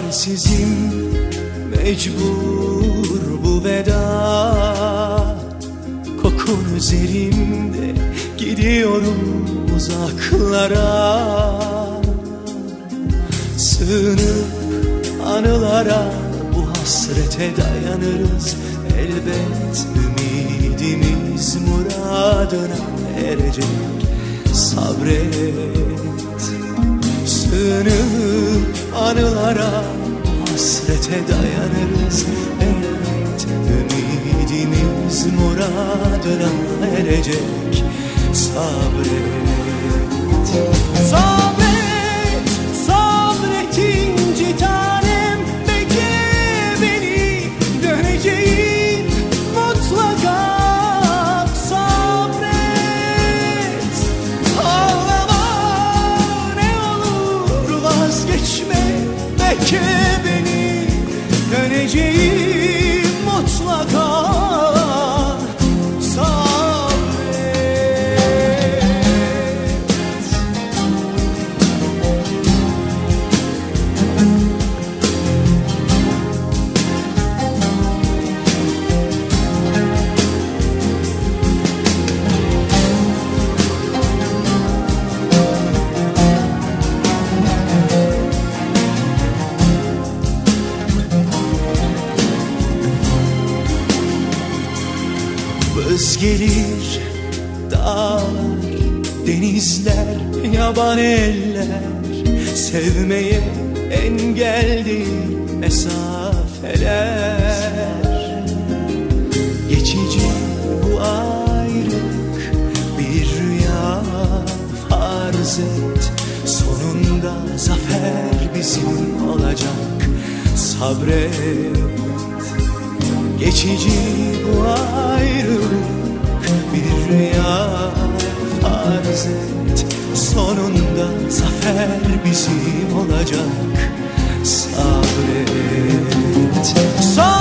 Çaresizim mecbur bu veda. Kokun üzerimde gidiyorum uzaklara. Sığınıp anılara bu hasrete dayanırız. Elbet ümidimiz muradına erecek Sabret. Sığınıp anılara hasrete dayanırız. Elbet ümidimiz muradına erecek Sabret, Vız gelir dağlar, denizler, yaban eller. Sevmeye engel mesafeler. Geçici bu ayrılık bir rüya farz et. Sonunda zafer bizim olacak. Sabret. Geçici bu ayrılık bir rüya. Farz et Sonunda zafer bizim olacak. Sabret. Sabret